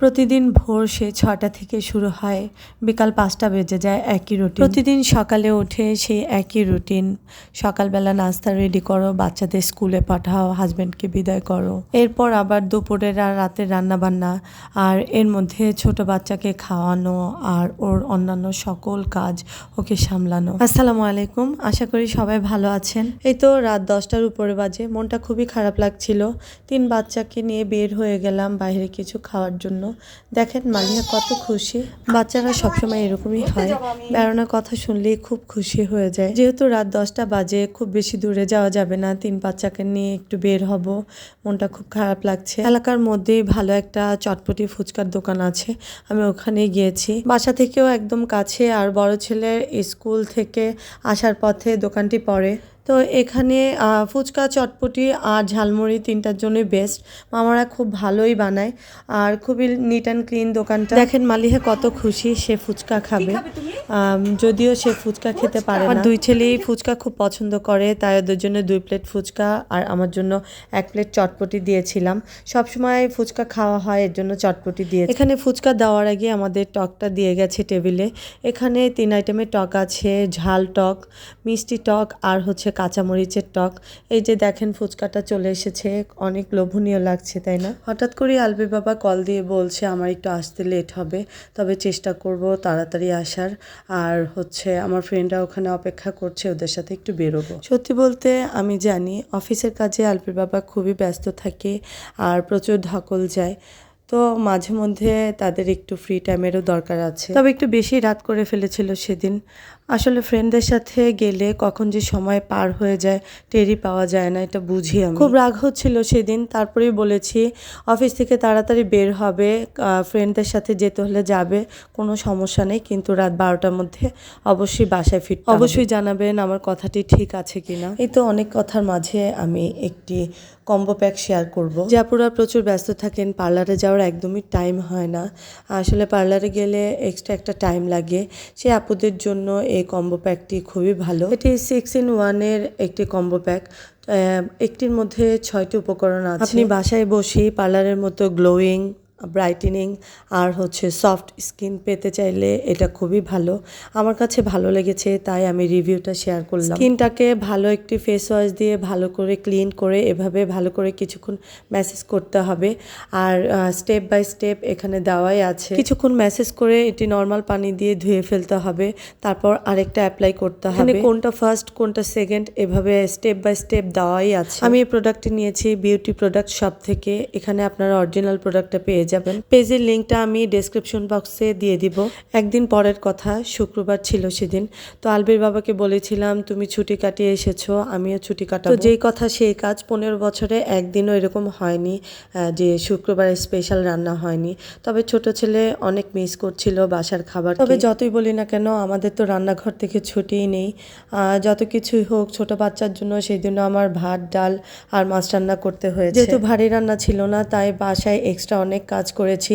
প্রতিদিন ভোর সে ছটা থেকে শুরু হয়। বিকাল পাঁচটা বেজে যায়, একই রুটিন প্রতিদিন সকালে উঠে সেই একই রুটিন সকালবেলা নাস্তা রেডি করো, বাচ্চাদের স্কুলে পাঠাও হাজব্যান্ডকে বিদায় করো। এরপর আবার দুপুরের আর রাতের রান্না বান্না আর এর মধ্যে ছোট বাচ্চাকে খাওয়ানো আর ওর অন্যান্য সকল কাজ ওকে সামলানো। আসসালামু আলাইকুম, আশা করি সবাই ভালো আছেন। এই তো রাত দশটার উপরে বাজে, মনটা খুবই খারাপ লাগছিল। তিন বাচ্চাকে নিয়ে বের হয়ে গেলাম বাইরে কিছু খাওয়ার জন্য। দেখেন মালিয়া কত খুশি। বাচ্চারা সবসময় এরকমই হয়। বেড়ানোর কথা শুনলেই খুব খুশি হয়ে যায়। যেহেতু রাত দশটা বাজে, খুব বেশি দূরে যাওয়া যাবে না। তিন বাচ্চাকে নিয়ে একটু বের হব। মনটা খুব খারাপ লাগছে। এলাকার মধ্যেই ভালো একটা চটপটি ফুচকার দোকান আছে। আমি ওখানে গিয়েছি। বাসা থেকেও একদম কাছে। আর বড় ছেলের স্কুল থেকে আসার পথে দোকানটি পড়ে। তো এখানে ফুচকা চটপটি আর ঝালমুড়ি তিনটার জন্যই বেস্ট মামারা খুব ভালোই বানায়। আর খুবই নিট অ্যান্ড ক্লিন দোকানটা। দেখেন মালিহা কত খুশি সে ফুচকা খাবে। যদিও সে ফুচকা খেতে পারে না। দুই ছেলেই ফুচকা খুব পছন্দ করে তাই ওদের জন্য দুই প্লেট ফুচকা আর আমার জন্য এক প্লেট চটপটি দিয়েছিলাম। সবসময় ফুচকা খাওয়া হয় এর জন্য চটপটি দিয়ে এখানে ফুচকা দেওয়ার আগে আমাদের টকটা দিয়ে গেছে টেবিলে। এখানে তিন আইটেমের টক আছে ঝাল টক মিষ্টি টক আর হচ্ছে কাঁচামরিচের টক। এই যে দেখেন ফুচকাটা চলে এসেছে, অনেক লোভনীয় লাগছে, তাই না? হঠাৎ করে আলবি বাবা কল দিয়ে বলছে, আমার একটু আসতে লেট হবে, তবে চেষ্টা করব তাড়াতাড়ি আসার। আর হচ্ছে আমার ফ্রেন্ডরা ওখানে অপেক্ষা করছে, ওদের সাথে একটু বেরোবো। সত্যি বলতে আমি জানি, অফিসের কাজে আলপির বাবা খুবই ব্যস্ত থাকে, আর প্রচুর ধকল যায়। তো মাঝে মধ্যে তাদের একটু ফ্রি টাইমেরও দরকার আছে। তবে একটু বেশি রাত করে ফেলেছিল সেদিন। আসলে ফ্রেন্ডদের সাথে গেলে কখন যে সময় পার হয়ে যায় টেরি পাওয়া যায় না, এটা বুঝি আমি। খুব রাগ হচ্ছিল সেদিন, তারপরেই বলেছি, অফিস থেকে তাড়াতাড়ি বের হবে ফ্রেন্ডদের সাথে যেতে হলে যাবে, কোনো সমস্যা নেই, কিন্তু রাত বারোটার মধ্যে অবশ্যই বাসায় ফিরতে অবশ্যই জানাবেন আমার কথাটি ঠিক আছে কিনা। এই তো অনেক কথার মাঝে আমি একটি কম্বো প্যাক শেয়ার করব। আপুরা প্রচুর ব্যস্ত থাকেন পার্লারে যাওয়ার একদমই টাইম হয় না। আসলে পার্লারে গেলে এক্সট্রা একটা টাইম লাগে। সে আপুদের জন্য এই কম্বো প্যাকটি খুবই ভালো। এটি সিক্স ইন ওয়ানের একটি কম্বো প্যাক একটির মধ্যে ছয়টি উপকরণ আছে। আপনি বাসায় বসে পার্লারের মতো গ্লোয়িং ব্রাইটেনিং আর হচ্ছে সফট স্কিন পেতে চাইলে এটা খুবই ভালো। আমার কাছে ভালো লেগেছে তাই আমি রিভিউটা শেয়ার করলাম। স্কিনটাকে ভালো একটি ফেস ওয়াশ দিয়ে ভালো করে ক্লিন করে এভাবে ভালো করে কিছুক্ষণ ম্যাসেজ করতে হবে। আর স্টেপ বাই স্টেপ এখানে দেওয়াই আছে। কিছুক্ষণ ম্যাসেজ করে এটি নর্মাল পানি দিয়ে ধুয়ে ফেলতে হবে তারপর আরেকটা অ্যাপ্লাই করতে হবে। কোনটা ফার্স্ট কোনটা সেকেন্ড এভাবে স্টেপ বাই স্টেপ দেওয়াই আছে। আমি এই প্রোডাক্টটি নিয়েছি বিউটি প্রোডাক্ট শপ থেকে। এখানে আপনারা অরিজিনাল প্রোডাক্টটা পেয়ে যাবেন। পেজের লিঙ্কটা আমি ডেসক্রিপশন বক্সে দিয়ে দিব। একদিন পরের কথা শুক্রবার ছিল সেদিন। তো আলবির বাবাকে বলেছিলাম তুমি ছুটি কাটিয়ে এসেছ আমিও ছুটি কাটাবো। তো যেই কথা সেই কাজ পনেরো বছরে একদিনও এরকম হয়নি যে শুক্রবার স্পেশাল রান্না হয়নি। তবে ছোট ছেলে অনেক মিস করছিল বাসার খাবার তবে যতই বলি না কেন আমাদের তো রান্নাঘর থেকে ছুটিই নেই। যত কিছুই হোক ছোট বাচ্চার জন্য সেই জন্য আমার ভাত ডাল আর মাছ রান্না করতে হয়েছে। যেহেতু ভারী রান্না ছিল না তাই বাসায় এক্সট্রা অনেক কাজ করেছি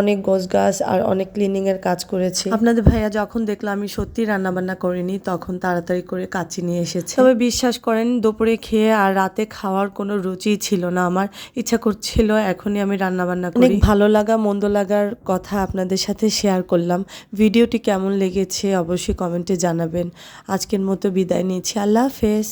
অনেক গোছ গাছ আর অনেক ক্লিনিংয়ের কাজ করেছি। আপনাদের ভাইয়া যখন দেখল আমি সত্যি রান্না বান্না করিনি তখন তাড়াতাড়ি করে কাচি নিয়ে এসেছে। তবে বিশ্বাস করেন দুপুরে খেয়ে আর রাতে খাওয়ার কোনো রুচি ছিল না আমার। ইচ্ছা করছিল এখনই আমি রান্না বান্না করি। অনেক ভালো লাগা মন্দ লাগার কথা আপনাদের সাথে শেয়ার করলাম। ভিডিওটি কেমন লেগেছে অবশ্যই কমেন্টে জানাবেন। আজকের মতো বিদায় নিচ্ছি। আল্লাহ হাফেজ।